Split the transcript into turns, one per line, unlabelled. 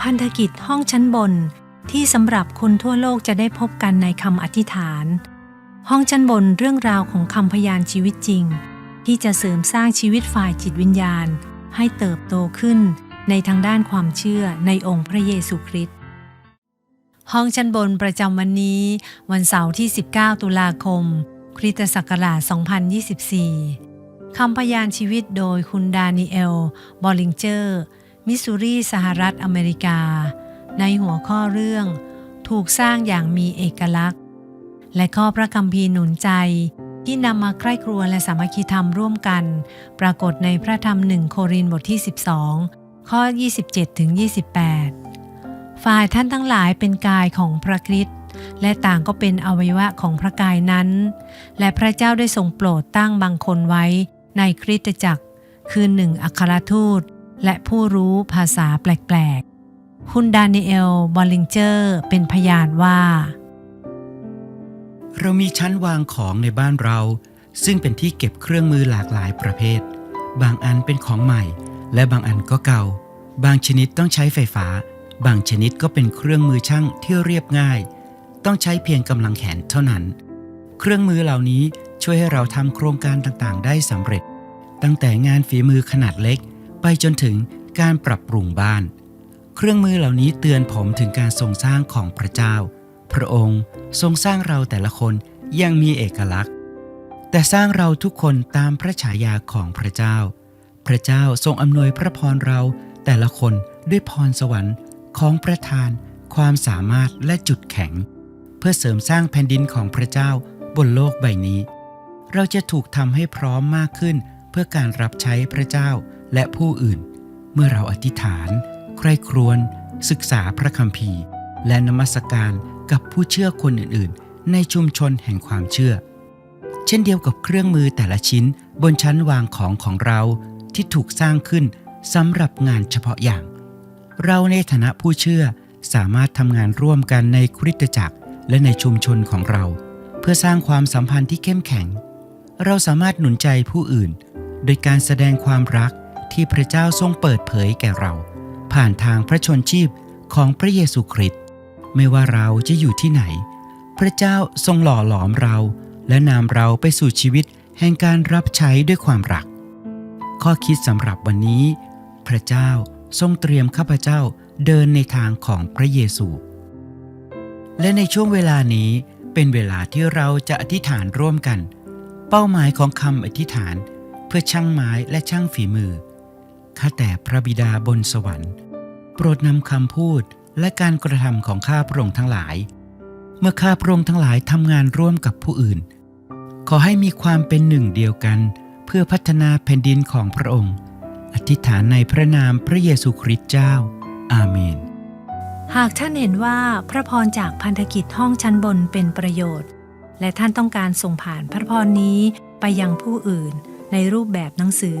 พันธกิจห้องชั้นบนที่สำหรับคนทั่วโลกจะได้พบกันในคำอธิษฐาน ห้องชั้นบนเรื่องราวของคำพยานชีวิตจริง ที่จะเสริมสร้างชีวิตฝ่ายจิตวิญญาณ ให้เติบโตขึ้นในทางด้านความเชื่อในองค์พระเยซูคริสต์ห้องชั้นบนประจำวันนี้ วันเสาร์ที่ 19 ตุลาคม คริสตศักราช 2024 คำพยานชีวิตโดยคุณดานิเอล บอลิงเจอร์ มิสซูรีสหรัฐอเมริกา ในหัวข้อเรื่อง ถูกสร้างอย่างมีเอกลักษณ์ และข้อพระคัมภีร์หนุนใจ ที่นำมาใคร่ครัวและสามัคคีธรรมร่วมกัน ปรากฏในพระธรรมหนึ่งโครินบทที่ 12 ข้อ 27ถึง28 ฝ่ายท่านทั้งหลายเป็นกายของพระคริสต์และต่างก็เป็นอวัยวะของพระกายนั้น และพระเจ้าได้ทรงโปรดตั้งบางคนไว้ในคริสตจักร คือหนึ่งอัครทูต และผู้รู้ภาษาแปลกๆ คุณดานิเอล บอลลิงเจอร์เป็นพยานว่า
เรามีชั้นวางของในบ้านเรา ซึ่งเป็นที่เก็บเครื่องมือหลากหลายประเภท บางอันเป็นของใหม่ และบางอันก็เก่า บางชนิดต้องใช้ไฟฟ้า บางชนิดก็เป็นเครื่องมือช่างที่เรียบง่าย ต้องใช้เพียงกำลังแขนเท่านั้น เครื่องมือเหล่านี้ช่วยให้เราทำโครงการต่างๆ ได้สำเร็จ ตั้งแต่งานฝีมือขนาดเล็ก ไปจนถึงการปรับปรุงบ้าน เครื่องมือเหล่านี้เตือนผมถึงการทรงสร้างของพระเจ้า พระองค์ทรงสร้างเราแต่ละคนยังมีเอกลักษณ์ แต่สร้างเราทุกคนตามพระฉายาของพระเจ้า พระเจ้าทรงอำนวยพระพรเราแต่ละคนด้วยพรสวรรค์ของประทาน ความสามารถและจุดแข็ง เพื่อเสริมสร้างแผ่นดินของพระเจ้าบนโลกใบนี้ เราจะถูกทำให้พร้อมมากขึ้นเพื่อการรับใช้พระเจ้า และผู้อื่น เมื่อเราอธิษฐาน ใคร่ครวญศึกษาพระคัมภีร์ และนมัสการกับผู้เชื่อคนอื่นๆ ในชุมชนแห่งความเชื่อ เช่นเดียวกับเครื่องมือแต่ละชิ้นบนชั้นวางของของเราที่ถูกสร้างขึ้นสำหรับงานเฉพาะอย่าง เราในฐานะผู้เชื่อสามารถทำงานร่วมกันในคริสตจักรและในชุมชนของเรา เพื่อสร้างความสัมพันธ์ที่เข้มแข็ง เราสามารถหนุนใจผู้อื่น โดยการแสดงความรัก ที่พระเจ้าทรงเปิดเผยแก่เรา ผ่านทางพระชนชีพของพระเยซูคริสต์ไม่ว่าเราจะอยู่ที่ไหน พระเจ้าทรงหล่อหลอมเรา และนำเราไปสู่ชีวิตแห่งการรับใช้ด้วยความรัก ข้อคิดสำหรับวันนี้ พระเจ้าทรงเตรียมข้าพเจ้าเดินในทางของพระเยซู และในช่วงเวลานี้เป็นเวลาที่เราจะอธิษฐานร่วมกัน เป้าหมายของคำอธิษฐาน เพื่อช่างไม้และช่างฝีมือ ข้าแต่พระบิดาบนสวรรค์ โปรดนำคำพูดและการกระทำของข้าพระองค์ทั้งหลาย เมื่อข้าพระองค์ทั้งหลายทำงานร่วมกับผู้อื่น ขอให้มีความเป็นหนึ่งเดียวกัน เพื่อพัฒนาแผ่นดินของพระองค์ อธิษฐานในพระนามพระเยซูคริสต์เจ้า อาเมน
หากท่านเห็นว่าพระพรจากพันธกิจห้องชั้นบนเป็นประโยชน์ และท่านต้องการส่งผ่านพระพรนี้ไปยังผู้อื่นในรูปแบบหนังสือ